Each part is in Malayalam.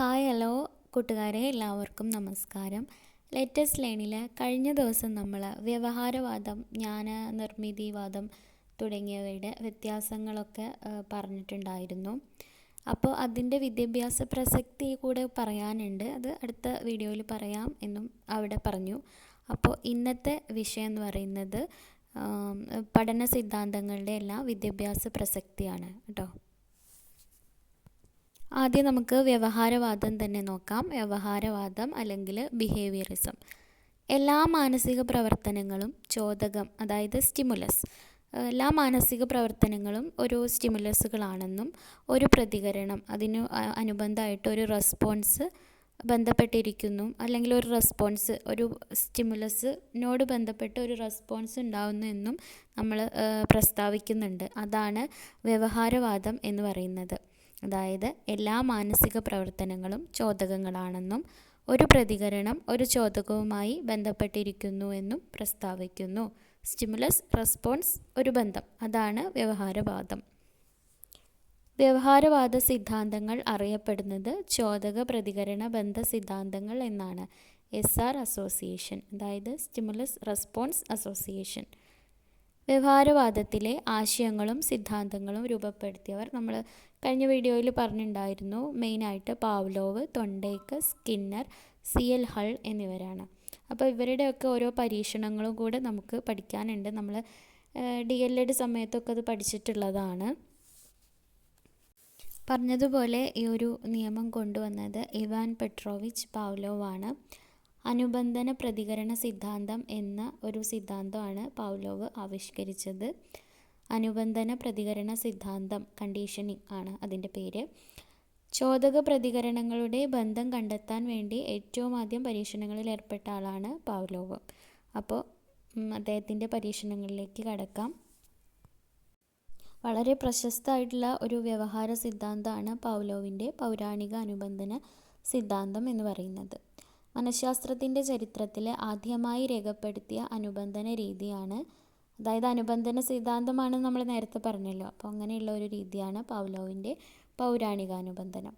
ഹായ് ഹലോ കൂട്ടുകാരെ എല്ലാവർക്കും നമസ്കാരം. ലേറ്റസ്റ്റ് ലൈനിൽ കഴിഞ്ഞ ദിവസം നമ്മൾ വ്യവഹാരവാദം ജ്ഞാന നിർമ്മിതിവാദം തുടങ്ങിയവയുടെ വ്യത്യാസങ്ങളൊക്കെ പറഞ്ഞിട്ടുണ്ടായിരുന്നു. അപ്പോൾ അതിന്റെ വിദ്യാഭ്യാസ പ്രസക്തി കൂടെ പറയാനുണ്ട്. അത് അടുത്ത വീഡിയോയിൽ പറയാം എന്നും അവിടെ പറഞ്ഞു. അപ്പോൾ ഇന്നത്തെ വിഷയം എന്ന് പറയുന്നത് പഠന സിദ്ധാന്തങ്ങളുടെ എല്ലാം വിദ്യാഭ്യാസ പ്രസക്തിയാണ്. കേട്ടോ. ആദ്യം നമുക്ക് വ്യവഹാരവാദം തന്നെ നോക്കാം. വ്യവഹാരവാദം അല്ലെങ്കിൽ ബിഹേവിയറിസം എല്ലാ മാനസിക പ്രവർത്തനങ്ങളും ചോദകം അതായത് സ്റ്റിമുലസ് എല്ലാ മാനസിക പ്രവർത്തനങ്ങളും ഒരു സ്റ്റിമുലസുകളാണെന്നും ഒരു പ്രതികരണം അതിന് അനുബന്ധമായിട്ട് ഒരു റെസ്പോൺസ് ബന്ധപ്പെട്ടിരിക്കുന്നു. അല്ലെങ്കിൽ ഒരു റെസ്പോൺസ് ഒരു സ്റ്റിമുലസിനോട് ബന്ധപ്പെട്ട് ഒരു റെസ്പോൺസ് ഉണ്ടാവുന്നു എന്നും നമ്മൾ പ്രസ്താവിക്കുന്നുണ്ട്. അതാണ് വ്യവഹാരവാദം എന്ന് പറയുന്നത്. അതായത് എല്ലാ മാനസിക പ്രവർത്തനങ്ങളും ചോദകങ്ങളാണെന്നും ഒരു പ്രതികരണം ഒരു ചോദകവുമായി ബന്ധപ്പെട്ടിരിക്കുന്നു എന്നും പ്രസ്താവിക്കുന്നു. സ്റ്റിമുലസ് റെസ്പോൺസ് ഒരു ബന്ധം. അതാണ് വ്യവഹാരവാദം. വ്യവഹാരവാദ സിദ്ധാന്തങ്ങൾ അറിയപ്പെടുന്നത് ചോദക പ്രതികരണ ബന്ധ സിദ്ധാന്തങ്ങൾ എന്നാണ്. എസ് ആർ അസോസിയേഷൻ അതായത് സ്റ്റിമുലസ് റെസ്പോൺസ് അസോസിയേഷൻ വ്യവഹാരവാദത്തിലെ ആശയങ്ങളും സിദ്ധാന്തങ്ങളും രൂപപ്പെടുത്തിയവർ നമ്മൾ കഴിഞ്ഞ വീഡിയോയിൽ പറഞ്ഞിട്ടുണ്ടായിരുന്നു മെയിനായിട്ട് Pavlov Thorndike Skinner C L Hull എന്നിവരാണ്. അപ്പോൾ ഇവരുടെയൊക്കെ ഓരോ പരീക്ഷണങ്ങളും കൂടെ നമുക്ക് പഠിക്കാനുണ്ട്. നമ്മൾ ഡി എൽ എഡ് സമയത്തൊക്കെ അത് പഠിച്ചിട്ടുള്ളതാണ്. പറഞ്ഞതുപോലെ ഈ ഒരു നിയമം കൊണ്ടുവന്നത് ഇവാൻ പെട്രോവിച്ച് പാവ്ലോവാണ്. അനുബന്ധന പ്രതികരണ സിദ്ധാന്തം എന്ന ഒരു സിദ്ധാന്തമാണ് പാവ്ലോവ് ആവിഷ്കരിച്ചത്. അനുബന്ധന പ്രതികരണ സിദ്ധാന്തം കണ്ടീഷനിങ് ആണ് അതിന്റെ പേര്. ചോദക പ്രതികരണങ്ങളുടെ ബന്ധം കണ്ടെത്താൻ വേണ്ടി ഏറ്റവും ആദ്യം പരീക്ഷണങ്ങളിൽ ഏർപ്പെട്ട ആളാണ് പാവ്ലോവ് അപ്പോൾ അദ്ദേഹത്തിന്റെ പരീക്ഷണങ്ങളിലേക്ക് കടക്കാം. വളരെ പ്രശസ്തമായിട്ടുള്ള ഒരു വ്യവഹാര സിദ്ധാന്തമാണ് പൗലോവിന്റെ പൗരാണിക അനുബന്ധന സിദ്ധാന്തം എന്ന് പറയുന്നത്. മനഃശാസ്ത്രത്തിന്റെ ചരിത്രത്തിൽ ആദ്യമായി രേഖപ്പെടുത്തിയ അനുബന്ധന രീതിയാണ് അതായത് അനുബന്ധന സിദ്ധാന്തമാണ് നമ്മൾ നേരത്തെ പറഞ്ഞല്ലോ. അപ്പോൾ അങ്ങനെയുള്ള ഒരു രീതിയാണ് പൗലോവിന്റെ പൗരാണിക അനുബന്ധനം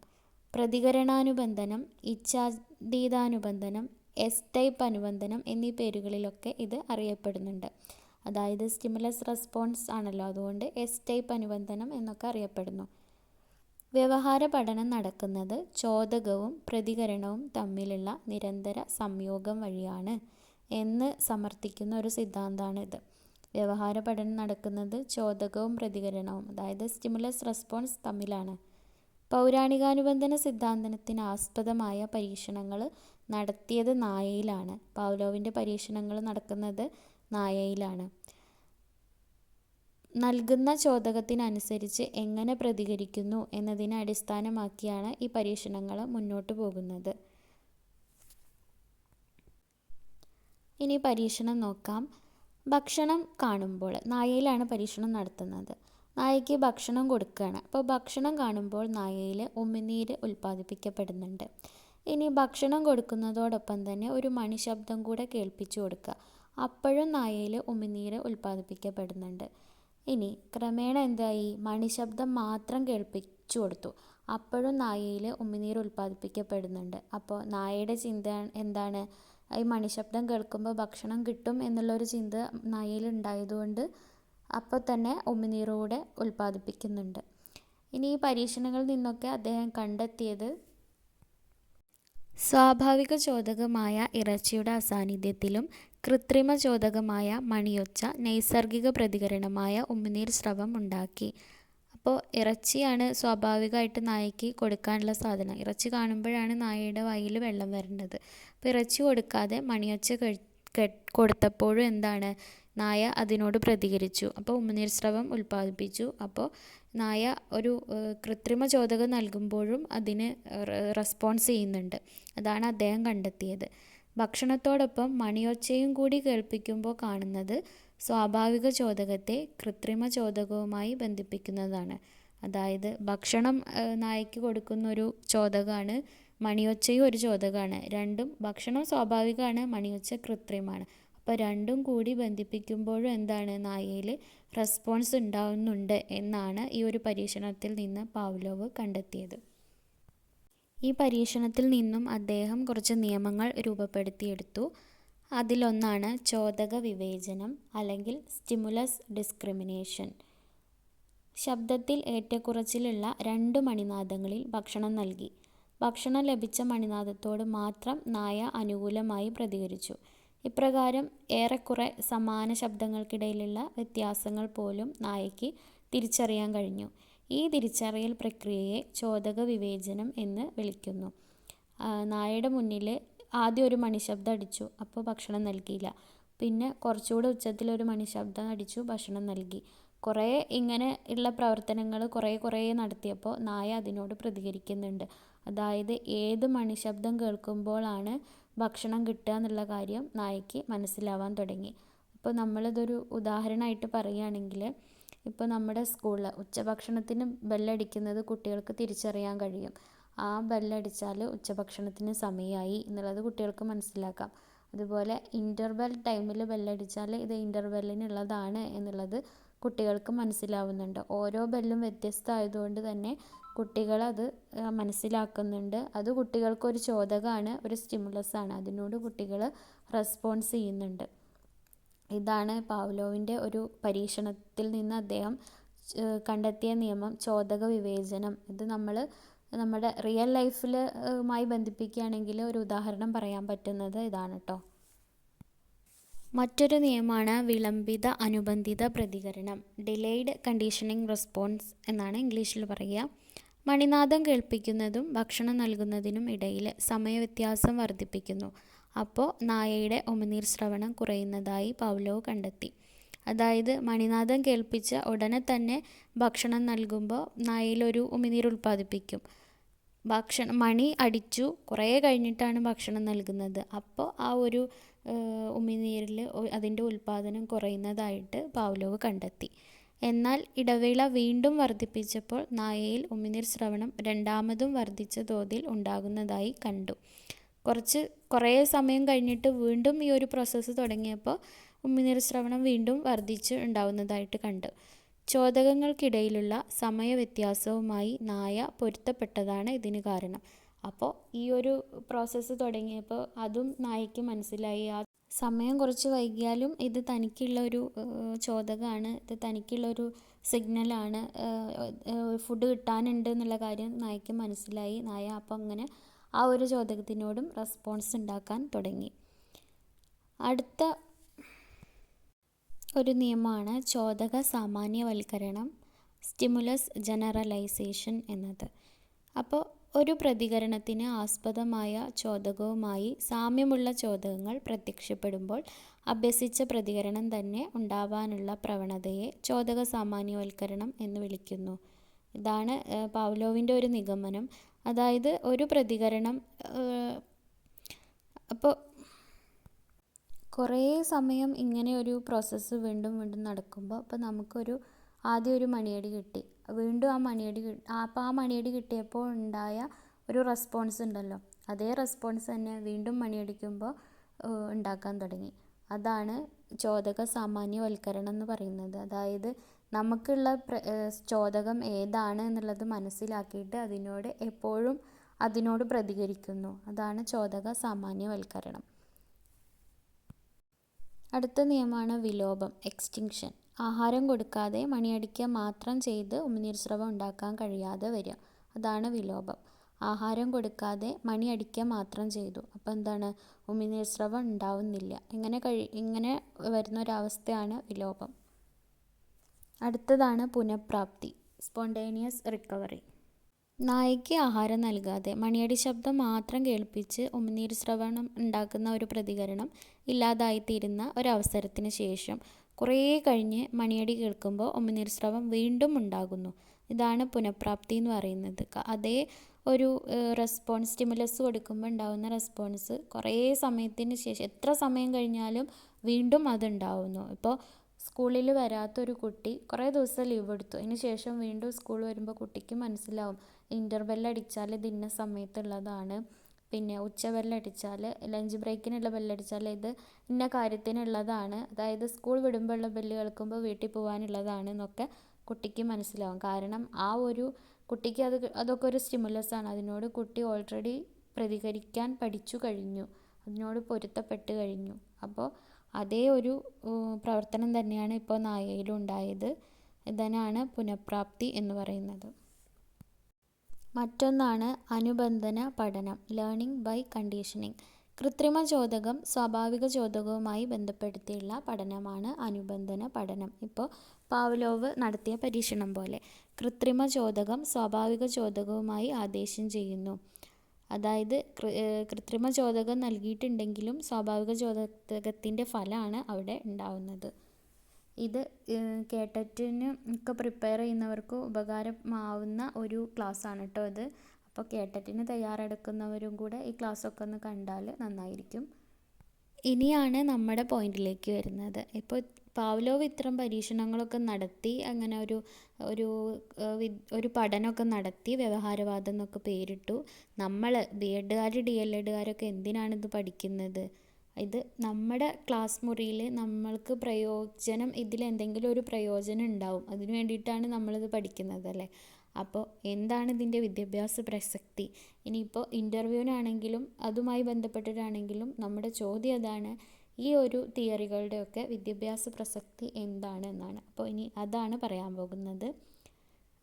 പ്രതികരണാനുബന്ധനം ഇച്ഛാതീതാനുബന്ധനം എസ് ടൈപ്പ് അനുബന്ധനം എന്നീ പേരുകളിലൊക്കെ ഇത് അറിയപ്പെടുന്നുണ്ട്. അതായത് സ്റ്റിമുലസ് റെസ്പോൺസ് ആണല്ലോ. അതുകൊണ്ട് എസ് ടൈപ്പ് അനുബന്ധനം എന്നൊക്കെ അറിയപ്പെടുന്നു. വ്യവഹാര പഠനം നടക്കുന്നത് ചോദകവും പ്രതികരണവും തമ്മിലുള്ള നിരന്തര സംയോഗം വഴിയാണ് എന്ന് സമർത്ഥിക്കുന്ന ഒരു സിദ്ധാന്തമാണിത് വ്യവഹാര പഠനം നടക്കുന്നത് ചോദകവും പ്രതികരണവും അതായത് സ്റ്റിമുലസ് റെസ്പോൺസ് തമ്മിലാണ്. പൗരാണികാനുബന്ധന സിദ്ധാന്തത്തിന് ആസ്പദമായ പരീക്ഷണങ്ങൾ നടത്തിയത് നായയിലാണ്. പൗലോവിന്റെ പരീക്ഷണങ്ങൾ നടക്കുന്നത് നായയിലാണ്. നൽകുന്ന ചോദകത്തിനനുസരിച്ച് എങ്ങനെ പ്രതികരിക്കുന്നു എന്നതിനെ അടിസ്ഥാനമാക്കിയാണ് ഈ പരീക്ഷണങ്ങൾ മുന്നോട്ട് പോകുന്നത്. ഇനി പരീക്ഷണം നോക്കാം. ഭക്ഷണം കാണുമ്പോൾ നായയിലാണ് പരീക്ഷണം നടത്തുന്നത്. നായയ്ക്ക് ഭക്ഷണം കൊടുക്കുകയാണ്. അപ്പോൾ ഭക്ഷണം കാണുമ്പോൾ നായയിൽ ഉമിനീര് ഉൽപ്പാദിപ്പിക്കപ്പെടുന്നുണ്ട്. ഇനി ഭക്ഷണം കൊടുക്കുന്നതോടൊപ്പം തന്നെ ഒരു മണിശബ്ദം കൂടെ കേൾപ്പിച്ചു കൊടുക്കുക. അപ്പോഴും നായയിൽ ഉമിനീര് ഉൽപ്പാദിപ്പിക്കപ്പെടുന്നുണ്ട്. ഇനി ക്രമേണ എന്തായി? മണിശബ്ദം മാത്രം കേൾപ്പിച്ചു കൊടുത്തു. അപ്പോഴും നായയിൽ ഉമിനീർ ഉൽപ്പാദിപ്പിക്കപ്പെടുന്നുണ്ട്. അപ്പോൾ നായയുടെ ചിന്ത എന്താണ്? ഈ മണിശബ്ദം കേൾക്കുമ്പോൾ ഭക്ഷണം കിട്ടും എന്നുള്ളൊരു ചിന്ത നായയിൽ ഉണ്ടായതുകൊണ്ട് അപ്പോൾ തന്നെ ഉമിനീറോടെ ഉൽപ്പാദിപ്പിക്കുന്നുണ്ട്. ഇനി ഈ പരീക്ഷണങ്ങളിൽ നിന്നൊക്കെ അദ്ദേഹം കണ്ടെത്തിയത് സ്വാഭാവിക ചോദകമായ ഇറച്ചിയുടെ അസാന്നിധ്യത്തിലും കൃത്രിമ ചോദകമായ മണിയൊച്ച നൈസർഗിക പ്രതികരണമായ ഉമിനീർ സ്രവം ഉണ്ടാക്കി. അപ്പോൾ ഇറച്ചിയാണ് സ്വാഭാവികമായിട്ട് നായയ്ക്ക് കൊടുക്കാനുള്ള സാധനം. ഇറച്ചി കാണുമ്പോഴാണ് നായയുടെ വായിൽ വെള്ളം വരേണ്ടത്. അപ്പോൾ ഇറച്ചി കൊടുക്കാതെ മണിയൊച്ച കൊടുത്തപ്പോഴും എന്താണ്? നായ അതിനോട് പ്രതികരിച്ചു. അപ്പോൾ ഉമിനീർ സ്രവം ഉൽപ്പാദിപ്പിച്ചു. അപ്പോൾ നായ ഒരു കൃത്രിമ ചോദകം നൽകുമ്പോഴും അതിന് റെസ്പോൺസ് ചെയ്യുന്നുണ്ട്. അതാണ് അദ്ദേഹം കണ്ടെത്തിയത്. ഭക്ഷണത്തോടൊപ്പം മണിയൊച്ചയും കൂടി കേൾപ്പിക്കുമ്പോൾ കാണുന്നത് സ്വാഭാവിക ചോദകത്തെ കൃത്രിമ ചോദകവുമായി ബന്ധിപ്പിക്കുന്നതാണ്. അതായത് ഭക്ഷണം നായ്ക്ക് കൊടുക്കുന്ന ഒരു ചോദകമാണ് മണിയൊച്ചയും ഒരു ചോദകമാണ് രണ്ടും ഭക്ഷണം സ്വാഭാവികമാണ് മണിയൊച്ച കൃത്രിമമാണ് അപ്പോൾ രണ്ടും കൂടി ബന്ധിപ്പിക്കുമ്പോഴും എന്താണ്? നായയിൽ റെസ്പോൺസ് ഉണ്ടാവുന്നുണ്ട് എന്നാണ് ഈ ഒരു പരീക്ഷണത്തിൽ നിന്ന് പാവ്ലോവ് കണ്ടെത്തിയത്. ഈ പരീക്ഷണത്തിൽ നിന്നും അദ്ദേഹം കുറച്ച് നിയമങ്ങൾ രൂപപ്പെടുത്തിയെടുത്തു. അതിലൊന്നാണ് ചോദക വിവേചനം അല്ലെങ്കിൽ സ്റ്റിമുലസ് ഡിസ്ക്രിമിനേഷൻ. ശബ്ദത്തിൽ ഏറ്റക്കുറച്ചിലുള്ള രണ്ട് മണിനാദങ്ങളിൽ ഭക്ഷണം നൽകി. ഭക്ഷണം ലഭിച്ച മണിനാദത്തോട് മാത്രം നായ അനുകൂലമായി പ്രതികരിച്ചു. ഇപ്രകാരം ഏറെക്കുറെ സമാന ശബ്ദങ്ങൾക്കിടയിലുള്ള വ്യത്യാസങ്ങൾ പോലും നായയ്ക്ക് തിരിച്ചറിയാൻ കഴിഞ്ഞു. ഈ തിരിച്ചറിയൽ പ്രക്രിയയെ ചോദക വിവേചനം എന്ന് വിളിക്കുന്നു. നായയുടെ മുന്നിൽ ആദ്യം ഒരു മണിശബ്ദം അടിച്ചു അപ്പോൾ ഭക്ഷണം നൽകിയില്ല. പിന്നെ കുറച്ചുകൂടെ ഉച്ചത്തിൽ ഒരു മണിശബ്ദം അടിച്ചു ഭക്ഷണം നൽകി. കുറേ ഇങ്ങനെ ഉള്ള പ്രവർത്തനങ്ങൾ കുറേ കുറേ നടത്തിയപ്പോൾ നായ അതിനോട് പ്രതികരിക്കുന്നുണ്ട്. അതായത് ഏത് മണിശബ്ദം കേൾക്കുമ്പോഴാണ് ഭക്ഷണം കിട്ടുക എന്നുള്ള കാര്യം നായയ്ക്ക് മനസ്സിലാവാൻ തുടങ്ങി. ഇപ്പോൾ നമ്മളിതൊരു ഉദാഹരണമായിട്ട് പറയുകയാണെങ്കിൽ ഇപ്പോൾ നമ്മുടെ സ്കൂളിൽ ഉച്ചഭക്ഷണത്തിന് ബെല്ലടിക്കുന്നത് കുട്ടികൾക്ക് തിരിച്ചറിയാൻ കഴിയും. ആ ബെല്ലടിച്ചാൽ ഉച്ചഭക്ഷണത്തിന് സമയമായി എന്നുള്ളത് കുട്ടികൾക്ക് മനസ്സിലാക്കാം. അതുപോലെ ഇന്റർവെൽ ടൈമിൽ ബെല്ലടിച്ചാൽ ഇത് ഇന്റർവെല്ലിനുള്ളതാണ് എന്നുള്ളത് കുട്ടികൾക്ക് മനസ്സിലാവുന്നുണ്ട്. ഓരോ ബെല്ലും വ്യത്യസ്തമായതുകൊണ്ട് തന്നെ കുട്ടികളത് മനസ്സിലാക്കുന്നുണ്ട്. അത് കുട്ടികൾക്കൊരു ചോദകമാണ് ഒരു സ്റ്റിമുലസ് ആണ്. അതിനോട് കുട്ടികൾ റെസ്പോൺസ് ചെയ്യുന്നുണ്ട്. ഇതാണ് പാവ്ലോവിന്റെ ഒരു പരീക്ഷണത്തിൽ നിന്ന് അദ്ദേഹം കണ്ടെത്തിയ നിയമം ചോദക വിവേചനം. ഇത് നമ്മൾ നമ്മുടെ റിയൽ ലൈഫിൽ ലൈഫിലുമായി ബന്ധിപ്പിക്കുകയാണെങ്കിൽ ഒരു ഉദാഹരണം പറയാൻ പറ്റുന്നത് ഇതാണ് കേട്ടോ മറ്റൊരു നിയമമാണ് വിളംബിത അനുബന്ധിത പ്രതികരണം. ഡിലേയ്ഡ് കണ്ടീഷനിങ് റെസ്പോൺസ് എന്നാണ് ഇംഗ്ലീഷിൽ പറയുക. മണിനാദം കേൾപ്പിക്കുന്നതും ഭക്ഷണം നൽകുന്നതിനും ഇടയിൽ സമയവ്യത്യാസം വർദ്ധിപ്പിക്കുന്നു. അപ്പോൾ നായയുടെ ഉമിനീർ ശ്രവണം കുറയുന്നതായി പൗലോ കണ്ടെത്തി. അതായത് മണിനാദം കേൾപ്പിച്ച ഉടനെ തന്നെ ഭക്ഷണം നൽകുമ്പോൾ നായയിലൊരു ഉമിനീർ ഉൽപ്പാദിപ്പിക്കും. ഭക്ഷണം മണി അടിച്ചു കുറേ കഴിഞ്ഞിട്ടാണ് ഭക്ഷണം നൽകുന്നത്. അപ്പോൾ ആ ഒരു ഉമിനീരിൽ അതിന്റെ ഉൽപ്പാദനം കുറയുന്നതായിട്ട് പാവ്ലോവ് കണ്ടെത്തി. എന്നാൽ ഇടവേള വീണ്ടും വർദ്ധിപ്പിച്ചപ്പോൾ നായയിൽ ഉമിനീർ ശ്രവണം രണ്ടാമതും വർദ്ധിച്ച തോതിൽ ഉണ്ടാകുന്നതായി കണ്ടു. കുറച്ച് കുറേ സമയം കഴിഞ്ഞിട്ട് വീണ്ടും ഈ ഒരു പ്രോസസ്സ് തുടങ്ങിയപ്പോൾ ഉമിനീർ സ്രവണം വീണ്ടും വർദ്ധിച്ച് ഉണ്ടാവുന്നതായിട്ട് കണ്ടു. ചോദകങ്ങൾക്കിടയിലുള്ള സമയവ്യത്യാസവുമായി നായ പൊരുത്തപ്പെട്ടതാണ് ഇതിന് കാരണം. അപ്പോൾ ഈ ഒരു പ്രോസസ്സ് തുടങ്ങിയപ്പോൾ അതും നായയ്ക്ക് മനസ്സിലായി. ആ സമയം കുറച്ച് വൈകിയാലും ഇത് തനിക്കുള്ള ഒരു ചോദകമാണ് ഇത് തനിക്കുള്ള ഒരു സിഗ്നലാണ്. ഫുഡ് കിട്ടാനുണ്ട് എന്നുള്ള കാര്യം നായയ്ക്ക് മനസ്സിലായി. നായ അപ്പം അങ്ങനെ ആ ഒരു ചോദകത്തിനോടും റെസ്പോൺസ് ഉണ്ടാക്കാൻ തുടങ്ങി. അടുത്ത ഒരു നിയമമാണ് ചോദക സാമാന്യവൽക്കരണം സ്റ്റിമുലസ് ജനറലൈസേഷൻ എന്നത്. അപ്പോൾ ഒരു പ്രതികരണത്തിന് ആസ്പദമായ ചോദകവുമായി സാമ്യമുള്ള ചോദകങ്ങൾ പ്രത്യക്ഷപ്പെടുമ്പോൾ അഭ്യസിച്ച പ്രതികരണം തന്നെ ഉണ്ടാവാനുള്ള പ്രവണതയെ ചോദക സാമാന്യവൽക്കരണം എന്ന് വിളിക്കുന്നു. ഇതാണ് പൗലോവിന്റെ ഒരു നിഗമനം. അതായത് ഒരു പ്രതികരണം അപ്പോൾ കുറേ സമയം ഇങ്ങനെ ഒരു പ്രോസസ്സ് വീണ്ടും വീണ്ടും നടക്കുമ്പോൾ അപ്പോൾ നമുക്കൊരു ആദ്യം ഒരു മണിയടി കിട്ടി. വീണ്ടും ആ മണിയടി അപ്പോൾ ആ മണിയടി കിട്ടിയപ്പോൾ ഉണ്ടായ ഒരു റെസ്പോൺസ് ഉണ്ടല്ലോ. അതേ റെസ്പോൺസ് തന്നെ വീണ്ടും മണിയടിക്കുമ്പോൾ ഉണ്ടാക്കാൻ തുടങ്ങി. അതാണ് ചോദക സാമാന്യവൽക്കരണം എന്ന് പറയുന്നത്. അതായത് നമുക്കുള്ള ചോദകം ഏതാണ് എന്നുള്ളത് മനസ്സിലാക്കിയിട്ട് അതിനോട് എപ്പോഴും അതിനോട് പ്രതികരിക്കുന്നു. അതാണ് ചോദക സാമാന്യവൽക്കരണം അടുത്ത നിയമമാണ് വിലോപം എക്സ്റ്റിങ്ഷൻ ആഹാരം കൊടുക്കാതെ മണിയടിക്കുക മാത്രം ചെയ്ത് ഉമിനീർ സ്രവം ഉണ്ടാക്കാൻ കഴിയാതെ വരിക. അതാണ് വിലോപം. ആഹാരം കൊടുക്കാതെ മണിയടിക്കുക മാത്രം ചെയ്തു. അപ്പോൾ എന്താണ്? ഉമിനീർ സ്രവം ഉണ്ടാവുന്നില്ല. ഇങ്ങനെ കഴി ഇങ്ങനെ വരുന്ന ഒരവസ്ഥയാണ് വിലോപം. അടുത്തതാണ് പുനഃപ്രാപ്തി സ്പോണ്ടേനിയസ് റിക്കവറി നായയ്ക്ക് ആഹാരം നൽകാതെ മണിയടി ശബ്ദം മാത്രം കേൾപ്പിച്ച് ഉമിനീർ ശ്രവണം ഉണ്ടാക്കുന്ന ഒരു പ്രതികരണം ഇല്ലാതായിത്തീരുന്ന ഒരവസരത്തിന് ശേഷം കുറേ കഴിഞ്ഞ് മണിയടി കേൾക്കുമ്പോൾ ഉമിനീർ സ്രവം വീണ്ടും ഉണ്ടാകുന്നു. ഇതാണ് പുനഃപ്രാപ്തി എന്ന് പറയുന്നത്. അതേ ഒരു റെസ്പോൺസ് സ്റ്റിമുലസ് കൊടുക്കുമ്പോൾ ഉണ്ടാകുന്ന റെസ്പോൺസ് കുറേ സമയത്തിന് ശേഷം എത്ര സമയം കഴിഞ്ഞാലും വീണ്ടും അതുണ്ടാവുന്നു. ഇപ്പോൾ സ്കൂളിൽ വരാത്തൊരു കുട്ടി കുറേ ദിവസം ലീവ് എടുത്തു. അതിന് ശേഷം വീണ്ടും സ്കൂൾ വരുമ്പോൾ കുട്ടിക്ക് മനസ്സിലാവും ഇന്റർവെൽ അടിച്ചാൽ ഇത് ഇന്ന സമയത്തുള്ളതാണ്. പിന്നെ ഉച്ച ബെല്ലടിച്ചാൽ ലഞ്ച് ബ്രേക്കിനുള്ള ബെല്ലടിച്ചാൽ ഇത് ഇന്ന കാര്യത്തിനുള്ളതാണ്. അതായത് സ്കൂൾ വിടുമ്പോഴുള്ള ബെല്ല് കേൾക്കുമ്പോൾ വീട്ടിൽ പോകാനുള്ളതാണ് എന്നൊക്കെ കുട്ടിക്ക് മനസ്സിലാവും. കാരണം ആ ഒരു കുട്ടിക്ക് അത് അതൊക്കെ ഒരു സ്റ്റിമുലസ് ആണ്. അതിനോട് കുട്ടി ഓൾറെഡി പ്രതികരിക്കാൻ പഠിച്ചു കഴിഞ്ഞു. അതിനോട് പൊരുത്തപ്പെട്ട് കഴിഞ്ഞു. അപ്പോൾ അതേ ഒരു പ്രവർത്തനം തന്നെയാണ് ഇപ്പോൾ നായയിലും ഉണ്ടായത്. ഇതിനാണ് പുനഃപ്രാപ്തി എന്ന് പറയുന്നത്. മറ്റൊന്നാണ് അനുബന്ധന പഠനം ലേണിംഗ് ബൈ കണ്ടീഷനിങ് കൃത്രിമ ചോദകം സ്വാഭാവിക ചോദകവുമായി ബന്ധപ്പെടുത്തിയുള്ള പഠനമാണ് അനുബന്ധന പഠനം. ഇപ്പോൾ പാവ്ലോവ് നടത്തിയ പരീക്ഷണം പോലെ കൃത്രിമ ചോദകം സ്വാഭാവിക ചോദകവുമായി ആദേശം ചെയ്യുന്നു. അതായത് കൃത്രിമ ചോദകം നൽകിയിട്ടുണ്ടെങ്കിലും സ്വാഭാവിക ചോദകത്തിന്റെ ഫലമാണ് അവിടെ ഉണ്ടാവുന്നത്. ഇത് കേട്ടറ്റിന് ഒക്കെ പ്രിപ്പയർ ചെയ്യുന്നവർക്ക് ഉപകാരമാവുന്ന ഒരു ക്ലാസ്സാണ് കേട്ടോ ഇത്. അപ്പോൾ കേട്ടറ്റിന് തയ്യാറെടുക്കുന്നവരും കൂടെ ഈ ക്ലാസ്സൊക്കെ ഒന്ന് കണ്ടാൽ നന്നായിരിക്കും. ഇനിയാണ് നമ്മുടെ പോയിന്റിലേക്ക് വരുന്നത്. ഇപ്പോൾ പാവ്ലോവ് ഇത്തരം പരീക്ഷണങ്ങളൊക്കെ നടത്തി അങ്ങനെ ഒരു ഒരു ഒരു പഠനമൊക്കെ നടത്തി വ്യവഹാരവാദം എന്നൊക്കെ പേരിട്ടു. നമ്മൾ ബി എഡുകാർ ഡി എൽ എഡുകാരൊക്കെ എന്തിനാണിത് പഠിക്കുന്നത്? ഇത് നമ്മുടെ ക്ലാസ് മുറിയിൽ നമ്മൾക്ക് പ്രയോജനം ഇതിൽ എന്തെങ്കിലും ഒരു പ്രയോജനം ഉണ്ടാവും. അതിന് വേണ്ടിയിട്ടാണ് നമ്മളിത് പഠിക്കുന്നത് അല്ലേ? അപ്പോൾ എന്താണ് ഇതിന്റെ വിദ്യാഭ്യാസ പ്രസക്തി? ഇനിയിപ്പോൾ ഇന്റർവ്യൂവിനാണെങ്കിലും അതുമായി ബന്ധപ്പെട്ടിട്ടാണെങ്കിലും നമ്മുടെ ചോദ്യം അതാണ് ഈ ഒരു തിയറികളുടെയൊക്കെ വിദ്യാഭ്യാസ പ്രസക്തി എന്താണ് എന്നാണ്. അപ്പോൾ ഇനി അതാണ് പറയാൻ പോകുന്നത്.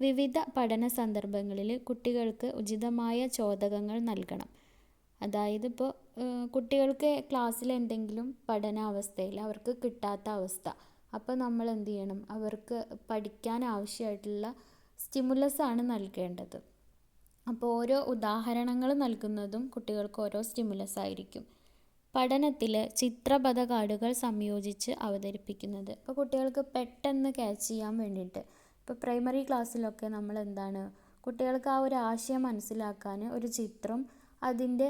വിവിധ പഠന സന്ദർഭങ്ങളിൽ കുട്ടികൾക്ക് ഉചിതമായ ചോദകങ്ങൾ നൽകണം. അതായത് ഇപ്പോൾ കുട്ടികൾക്ക് ക്ലാസ്സിൽ എന്തെങ്കിലും പഠനാവസ്ഥയിൽ അവർക്ക് കിട്ടാത്ത അവസ്ഥ അപ്പോൾ നമ്മൾ എന്ത് ചെയ്യണം അവർക്ക് പഠിക്കാൻ ആവശ്യമായിട്ടുള്ള സ്റ്റിമുലസ് ആണ് നൽകേണ്ടത്. അപ്പോൾ ഓരോ ഉദാഹരണങ്ങൾ നൽകുന്നതും കുട്ടികൾക്ക് ഓരോ സ്റ്റിമുലസ് ആയിരിക്കും പഠനത്തിൽ ചിത്രപഥ കാർഡുകൾ സംയോജിച്ച് അവതരിപ്പിക്കുന്നത്. ഇപ്പോൾ കുട്ടികൾക്ക് പെട്ടെന്ന് ക്യാച്ച് ചെയ്യാൻ വേണ്ടിയിട്ട് ഇപ്പോൾ പ്രൈമറി ക്ലാസ്സിലൊക്കെ നമ്മൾ എന്താണ് കുട്ടികൾക്ക് ആ ഒരു ആശയം മനസ്സിലാക്കാൻ ഒരു ചിത്രം അതിന്റെ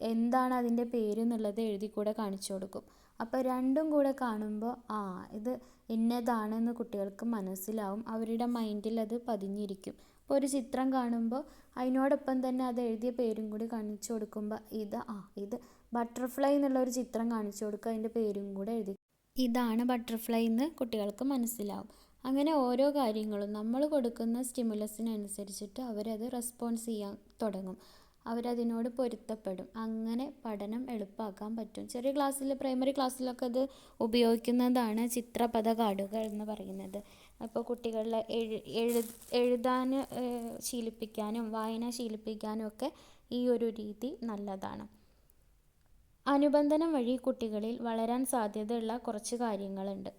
എന്താണ് അതിന്റെ പേര് എന്നുള്ളത് എഴുതി കൂടെ കാണിച്ചു കൊടുക്കും. അപ്പോൾ രണ്ടും കൂടെ കാണുമ്പോൾ ആ ഇത് ഇന്നതാണെന്ന് കുട്ടികൾക്ക് മനസ്സിലാവും. അവരുടെ മൈൻഡിൽ അത് പതിഞ്ഞിരിക്കും. അപ്പോൾ ഒരു ചിത്രം കാണുമ്പോൾ അതിനോടൊപ്പം തന്നെ അത് എഴുതിയ പേരും കൂടി കാണിച്ചു കൊടുക്കുമ്പോൾ ഇത് ആ ഇത് ബട്ടർഫ്ലൈ എന്നുള്ള ഒരു ചിത്രം കാണിച്ചു കൊടുക്കുക അതിന്റെ പേരും കൂടെ എഴുതി ഇതാണ് ബട്ടർഫ്ലൈ എന്ന് കുട്ടികൾക്ക് മനസ്സിലാവും. അങ്ങനെ ഓരോ കാര്യങ്ങളും നമ്മൾ കൊടുക്കുന്ന സ്റ്റിമുലസിനനുസരിച്ചിട്ട് അവരത് റെസ്പോൺസ് ചെയ്യാൻ തുടങ്ങും. അവരതിനോട് പൊരുത്തപ്പെടും. അങ്ങനെ പഠനം എളുപ്പമാക്കാൻ പറ്റും. ചെറിയ ക്ലാസ്സിൽ പ്രൈമറി ക്ലാസ്സിലൊക്കെ അത് ഉപയോഗിക്കുന്നതാണ് ചിത്രപഥ കാർഡുകൾ എന്ന് പറയുന്നത്. അപ്പോൾ കുട്ടികളെ എഴു എഴു എഴുതാൻ ശീലിപ്പിക്കാനും വായന ശീലിപ്പിക്കാനും ഒക്കെ ഈ ഒരു രീതി നല്ലതാണ്. അനുബന്ധനം വഴി കുട്ടികളിൽ വളരാൻ സാധ്യതയുള്ള കുറച്ച് കാര്യങ്ങളുണ്ട്.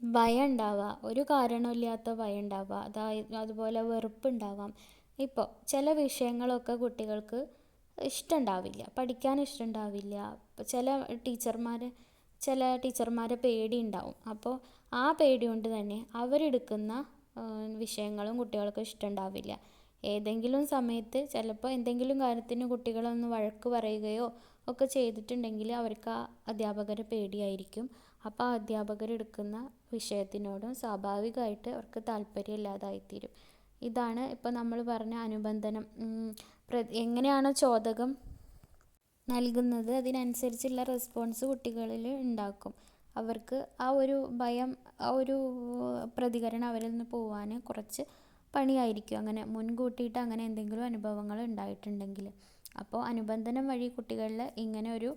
ഭയം ഉണ്ടാവുക ഒരു കാരണമില്ലാത്ത ഭയം ഉണ്ടാവുക അതായത് അതുപോലെ വെറുപ്പുണ്ടാവാം. ഇപ്പോൾ ചില വിഷയങ്ങളൊക്കെ കുട്ടികൾക്ക് ഇഷ്ടമുണ്ടാവില്ല പഠിക്കാൻ ഇഷ്ടമുണ്ടാവില്ല ഇപ്പോൾ ചില ടീച്ചർമാർ ചില ടീച്ചർമാരെ പേടി ഉണ്ടാവും അപ്പോൾ ആ പേടി കൊണ്ട് തന്നെ അവരെടുക്കുന്ന വിഷയങ്ങളും കുട്ടികൾക്ക് ഇഷ്ടമുണ്ടാവില്ല ഏതെങ്കിലും സമയത്ത് ചിലപ്പോൾ എന്തെങ്കിലും കാര്യത്തിന് കുട്ടികളൊന്ന് വഴക്ക് പറയുകയോ ഒക്കെ ചെയ്തിട്ടുണ്ടെങ്കിൽ അവർക്ക് ആ അധ്യാപകരെ പേടിയായിരിക്കും. അപ്പോൾ ആ അധ്യാപകരെടുക്കുന്ന വിഷയത്തിനോടും സ്വാഭാവികമായിട്ട് അവർക്ക് താല്പര്യമില്ലാതായിത്തീരും. ഇതാണ് ഇപ്പോൾ നമ്മൾ പറഞ്ഞ അനുബന്ധനം. എങ്ങനെയാണ് ചോദകം നൽകുന്നത് അതിനനുസരിച്ചുള്ള റെസ്പോൺസ് കുട്ടികളിൽ ഉണ്ടാക്കും. അവർക്ക് ആ ഒരു ഭയം ആ ഒരു പ്രതികരണം അവരിൽ നിന്ന് പോവാൻ കുറച്ച് പണിയായിരിക്കും. അങ്ങനെ മുൻകൂട്ടിയിട്ട് അങ്ങനെ എന്തെങ്കിലും അനുഭവങ്ങൾ ഉണ്ടായിട്ടുണ്ടെങ്കിൽ. അപ്പോൾ അനുബന്ധനം വഴി കുട്ടികളിൽ ഇങ്ങനെ ഒരു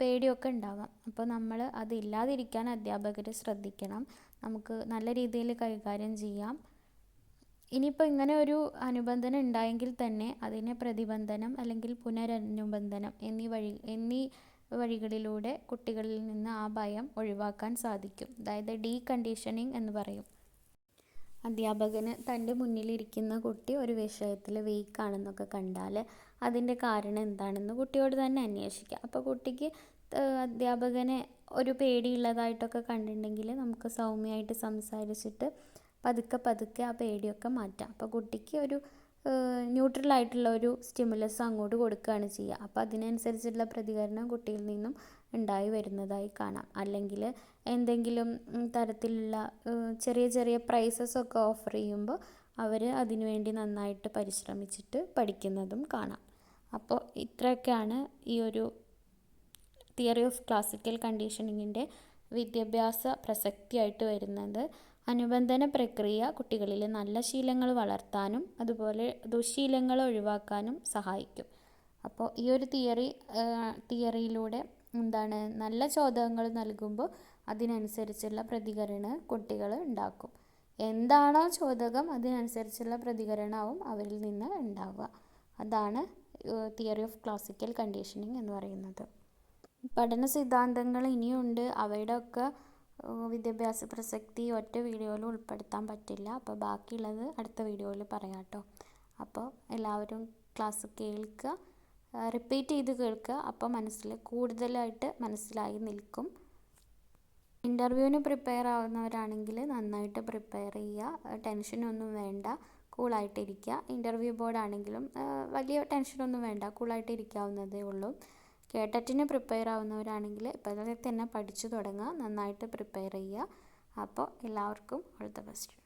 പേടിയൊക്കെ ഉണ്ടാകാം അപ്പോൾ നമ്മൾ അതില്ലാതിരിക്കാൻ അധ്യാപകർ ശ്രദ്ധിക്കണം. നമുക്ക് നല്ല രീതിയിൽ കൈകാര്യം ചെയ്യാം. ഇനിയിപ്പോൾ ഇങ്ങനെ ഒരു അനുബന്ധനം ഉണ്ടായെങ്കിൽ തന്നെ അതിനെ പ്രതിബന്ധനം അല്ലെങ്കിൽ പുനരനുബന്ധനം എന്നീ വഴി എന്നീ വഴികളിലൂടെ കുട്ടികളിൽ നിന്ന് ആ ഭയം ഒഴിവാക്കാൻ സാധിക്കും. അതായത് ഡീ കണ്ടീഷനിങ് എന്ന് പറയും. അധ്യാപകന് തന്റെ മുന്നിലിരിക്കുന്ന കുട്ടി ഒരു വിഷയത്തിൽ വീക്കാണെന്നൊക്കെ കണ്ടാൽ അതിന്റെ കാരണം എന്താണെന്ന് കുട്ടിയോട് തന്നെ അന്വേഷിക്കുക അപ്പോൾ കുട്ടിക്ക് അധ്യാപകനെ ഒരു പേടിയുള്ളതായിട്ടൊക്കെ കണ്ടിട്ടുണ്ടെങ്കിൽ നമുക്ക് സൗമ്യമായിട്ട് സംസാരിച്ചിട്ട് പതുക്കെ പതുക്കെ ആ പേടിയൊക്കെ മാറ്റാം. അപ്പോൾ കുട്ടിക്ക് ഒരു ന്യൂട്രൽ ആയിട്ടുള്ള ഒരു സ്റ്റിമുലസ് അങ്ങോട്ട് കൊടുക്കുകയാണ് ചെയ്യുക. അപ്പോൾ അതിനനുസരിച്ചുള്ള പ്രതികരണം കുട്ടിയിൽ നിന്നും ഉണ്ടായി വരുന്നതായി കാണാം. അല്ലെങ്കിൽ എന്തെങ്കിലും തരത്തിലുള്ള ചെറിയ ചെറിയ പ്രൈസസ് ഒക്കെ ഓഫർ ചെയ്യുമ്പോൾ അവർ അതിനുവേണ്ടി നന്നായിട്ട് പരിശ്രമിച്ചിട്ട് പഠിക്കുന്നതും കാണാം. അപ്പോൾ ഇത്രയൊക്കെയാണ് ഈ ഒരു തിയറി ഓഫ് ക്ലാസിക്കൽ കണ്ടീഷനിങ്ങിന്റെ വിദ്യാഭ്യാസ പ്രസക്തിയായിട്ട് വരുന്നത്. അനുബന്ധന പ്രക്രിയ കുട്ടികളിൽ നല്ല ശീലങ്ങൾ വളർത്താനും അതുപോലെ ദുശ്ശീലങ്ങൾ ഒഴിവാക്കാനും സഹായിക്കും. അപ്പോൾ ഈ ഒരു തിയറി തിയറിയിലൂടെ എന്താണ് നല്ല ചോദകങ്ങൾ നൽകുമ്പോൾ അതിനനുസരിച്ചുള്ള പ്രതികരണം കുട്ടികൾ ഉണ്ടാക്കും. എന്താണോ ചോദകം അതിനനുസരിച്ചുള്ള പ്രതികരണവും അവരിൽ നിന്ന് ഉണ്ടാവുക. അതാണ് തിയറി ഓഫ് ക്ലാസിക്കൽ കണ്ടീഷനിങ് എന്ന് പറയുന്നത്. പഠന സിദ്ധാന്തങ്ങൾ ഇനിയുണ്ട്. അവയുടെ ഒക്കെ വിദ്യാഭ്യാസ പ്രസക്തി ഒറ്റ വീഡിയോയിൽ ഉൾപ്പെടുത്താൻ പറ്റില്ല. അപ്പോൾ ബാക്കിയുള്ളത് അടുത്ത വീഡിയോയിൽ പറയാം കേട്ടോ. അപ്പോൾ എല്ലാവരും ക്ലാസ് കേൾക്കുക റിപ്പീറ്റ് ചെയ്ത് കേൾക്കുക അപ്പോൾ മനസ്സിൽ കൂടുതലായിട്ട് മനസ്സിലായി നിൽക്കും. ഇന്റർവ്യൂവിന് പ്രിപ്പയർ ആവുന്നവരാണെങ്കിൽ നന്നായിട്ട് പ്രിപ്പയർ ചെയ്യുക. ടെൻഷനൊന്നും വേണ്ട. കൂളായിട്ടിരിക്കുക ഇന്റർവ്യൂ ബോർഡാണെങ്കിലും വലിയ ടെൻഷനൊന്നും വേണ്ട. കൂളായിട്ട് ഇരിക്കാവുന്നതേ ഉള്ളൂ. കേട്ടറ്റിന് പ്രിപ്പയർ ആവുന്നവരാണെങ്കിൽ ഇപ്പോഴത്തെ തന്നെ പഠിച്ചു തുടങ്ങുക. നന്നായിട്ട് പ്രിപ്പയർ ചെയ്യുക. അപ്പോൾ എല്ലാവർക്കും ഓൾ ദ ബെസ്റ്റ്